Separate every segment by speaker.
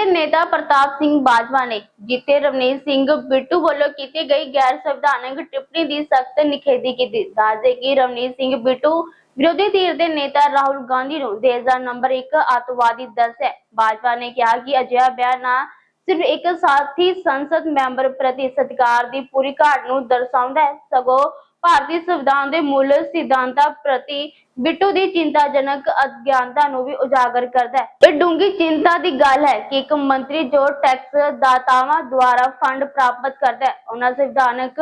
Speaker 1: ਦੇ ਨੇਤਾ ਪ੍ਰਤਾਪ ਸਿੰਘ ਬਾਜਵਾ ਨੇ ਜਿੱਤੇ ਰਵਨੀਤ ਸਿੰਘ ਬਿੱਟੂ ਵੱਲੋਂ ਕੀਤੀ ਗਈ ਗੈਰ ਸੰਵਿਧਾਨਕ ਟਿੱਪਣੀ ਦੀ ਸਖਤ ਨਿਖੇਧੀ ਕੀਤੀ। ਦੱਸਦੇ ਕਿ ਰਵਨੀਤ ਸਿੰਘ ਬਿੱਟੂ ਵਿਰੋਧੀ ਧਿਰ ਦੇ ਨੇਤਾ ਰਾਹੁਲ ਗਾਂਧੀ ਨੂੰ ਦੇਸ਼ ਦਾ ਨੰਬਰ 1 ਅੱਤਵਾਦੀ ਦੱਸਿਆ। ਬਾਜਵਾ ਨੇ ਕਿਹਾ ਕਿ ਅਜਿਹਾ ਬਿਆਨ ਨਾ ਸਿਰਫ ਇੱਕ ਸਾਥੀ ਸੰਸਦ ਮੈਂਬਰ ਪ੍ਰਤੀ ਸਤਿਕਾਰ ਦੀ ਪੂਰੀ ਘਾਟ ਨੂੰ ਦਰਸਾਉਂਦਾ ਹੈ, ਸਗੋਂ ਭਾਰਤੀ ਸੰਵਿਧਾਨ ਦੇ ਮੂਲ ਸਿਧਾਂਤਾਂ ਪ੍ਰਤੀ ਬਿੱਟੂ ਦੀ ਚਿੰਤਾਜਨਕ ਅਗਿਆਨਤਾ ਨੂੰ ਵੀ ਉਜਾਗਰ ਕਰਦਾ ਹੈ। ਇਹ ਡੂੰਗੀ ਚਿੰਤਾ ਦੀ ਗੱਲ ਹੈ ਕਿ ਇੱਕ ਮੰਤਰੀ ਜੋ ਟੈਕਸ ਦਾਤਾਵਾਂ ਦੁਆਰਾ ਫੰਡ ਪ੍ਰਾਪਤ ਕਰਦਾ ਹੈ ਉਹਨਾਂ ਸੰਵਿਧਾਨਕ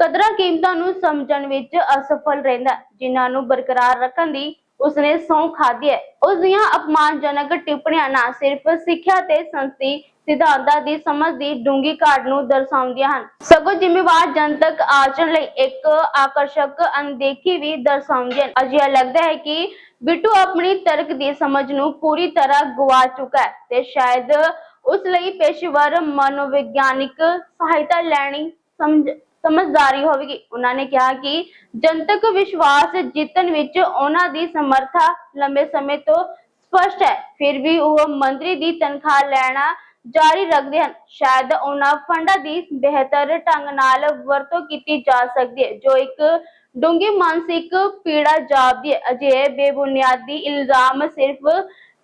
Speaker 1: ਕਦਰਾਂ ਕੀਮਤਾਂ ਨੂੰ ਸਮਝਣ ਵਿੱਚ ਅਸਫਲ ਰਹਿੰਦਾ ਹੈ, ਜਿਨ੍ਹਾਂ ਨੂੰ ਬਰਕਰਾਰ ਰੱਖਣ ਦੀ ਉਸਨੇ ਸਹੁੰ ਖਾਧੀ ਹੈ। ਉਸ ਦੀਆਂ ਅਪਮਾਨਜਨਕ ਟਿੱਪਣੀਆਂ ਨਾ ਸਿਰਫ ਸਿੱਖਿਆ ਤੇ ਸੰਸਦੀ ਸਿਧਾਂਤਾਂ ਦੀ ਸਮਝ ਦੀ ਡੂੰਗੀ ਘਾਟ ਨੂੰ ਦਰਸਾਉਂਦੀਆਂ ਹਨ। ਸਗੋਂ ਜ਼ਿੰਮੇਵਾਰ ਜਨਤਕ ਆਚਰਣ ਲਈ ਇੱਕ ਆਕਰਸ਼ਕ ਅਣਦੇਖੀ ਵੀ ਦਰਸਾਉਂਦੀਆਂ ਹਨ। ਅਜਿਹਾ ਲੱਗਦਾ ਹੈ ਕਿ ਬਿੱਟੂ ਆਪਣੀ ਤਰਕ ਦੀ ਸਮਝ ਨੂੰ ਪੂਰੀ ਤਰ੍ਹਾਂ ਗਵਾ ਚੁੱਕਾ ਹੈ ਤੇ ਸ਼ਾਇਦ ਉਸ ਲਈ ਪੇਸ਼ੇਵਰ ਮਨੋਵਿਗਿਆਨਿਕ ਸਹਾਇਤਾ ਲੈਣੀ ਸਮਝ ਸਮਝਦਾਰੀ ਹੋਵੇਗੀ। ਉਹਨਾਂ ਨੇ ਕਿਹਾ ਕਿ ਜਨਤਕ ਵਿਸ਼ਵਾਸ ਜਿੱਤਣ ਵਿੱਚ ਉਹਨਾਂ ਦੀ ਸਮਰੱਥਾ ਲੰਬੇ ਸਮੇਂ ਤੋਂ ਸਪਸ਼ਟ ਹੈ। ਫਿਰ ਵੀ ਉਹ ਮੰਤਰੀ ਦੀ ਤਨਖਾਹ ਲੈਣਾ ਜਾਰੀ ਰੱਖਦੇ ਹਨ। ਸ਼ਾਇਦ ਉਹਨਾਂ ਫੰਡਾਂ ਦੀ ਬਿਹਤਰ ਢੰਗ ਨਾਲ ਵਰਤੋਂ ਕੀਤੀ ਜਾ ਸਕਦੀ ਹੈ, ਜੋ ਇੱਕ ਡੂੰਗੀ ਮਾਨਸਿਕ ਪੀੜਾ ਜਾਪਦੀ ਹੈ। ਅਜਿਹੇ ਬੇਬੁਨਿਆਦੀ ਇਲਜ਼ਾਮ ਸਿਰਫ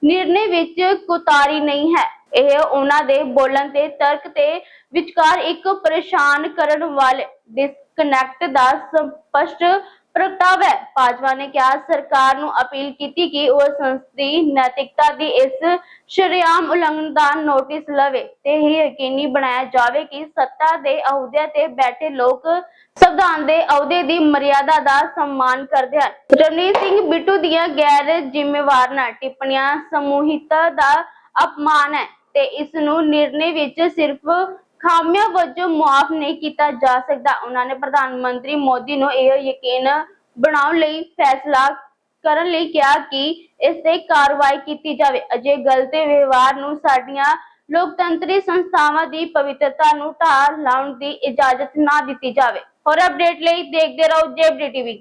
Speaker 1: ਨਿਰਣੇ ਵਿੱਚ ਕੁਤਾਰੀ ਨਹੀਂ ਹੈ। ਇਹ ਉਹਨਾਂ ਦੇ ਬੋਲਣ ਤੇ ਤਰਕ ਤੇ ਵਿਚਕਾਰ ਇੱਕ ਪਰੇਸ਼ਾਨ ਕਰਨ ਵਾਲੇ ਡਿਸਕਨੈਕਟ ਦਾ ਸਪਸ਼ਟ ਪ੍ਰਗਟਾਵਾ ਹੈ। ਭਾਜਪਾ ਨੇ ਕਿਹਾ, ਸਰਕਾਰ ਨੂੰ ਅਪੀਲ ਕੀਤੀ ਕਿ ਉਹ ਸੰਸਦੀ ਨੈਤਿਕਤਾ ਦੀ ਇਸ ਸ਼ਰੇਆਮ ਉਲੰਘਣ ਦਾ ਨੋਟਿਸ ਲਵੇ ਤੇ ਇਹ ਯਕੀਨੀ ਬਣਾਇਆ ਜਾਵੇ ਕਿ ਸੱਤਾ ਦੇ ਅਹੁਦਿਆਂ ਤੇ ਬੈਠੇ ਲੋਕ ਸੰਵਿਧਾਨ ਦੇ ਅਹੁਦੇ ਦੀ ਮਰਿਆਦਾ ਦਾ ਸਨਮਾਨ ਕਰਦੇ ਹਨ। ਰਣਜੀਤ ਸਿੰਘ ਬਿੱਟੂ ਦੀਆਂ ਗੈਰ ਜ਼ਿੰਮੇਵਾਰ ਟਿੱਪਣੀਆਂ ਸਮੂਹਿਤਾ ਦਾ ਅਪਮਾਨ ਹੈ। ਤੇ ਇਸ ਨੂੰ ਨਿਰਣੇ ਵਿੱਚ ਸਿਰਫ ਖਾਮਿਆਂ ਵਜੋਂ ਮੁਆਫ ਨਹੀਂ ਕੀਤਾ ਜਾ ਸਕਦਾ। ਉਹਨਾਂ ਨੇ ਪ੍ਰਧਾਨ ਮੰਤਰੀ ਮੋਦੀ ਨੂੰ ਇਹ ਯਕੀਨ ਬਣਾਉਣ ਲਈ ਫੈਸਲਾ ਕਰਨ ਲਈ ਕਿਹਾ ਕਿ ਇਸ ਤੇ ਕਾਰਵਾਈ ਕੀਤੀ ਜਾਵੇ। ਅਜੇ ਗਲਤ ਵਿਵਹਾਰ ਨੂੰ ਸਾਡੀਆਂ ਲੋਕਤੰਤਰੀ ਸੰਸਥਾਵਾਂ ਦੀ ਪਵਿੱਤਰਤਾ ਨੂੰ ਢਾਹ ਲਾਉਣ ਦੀ ਇਜਾਜ਼ਤ ਨਾ ਦਿੱਤੀ ਜਾਵੇ। ਹੋਰ ਅਪਡੇਟ ਲਈ ਦੇਖਦੇ ਰਹੋ ਜੇਬਡੀ ਟੀਵੀ।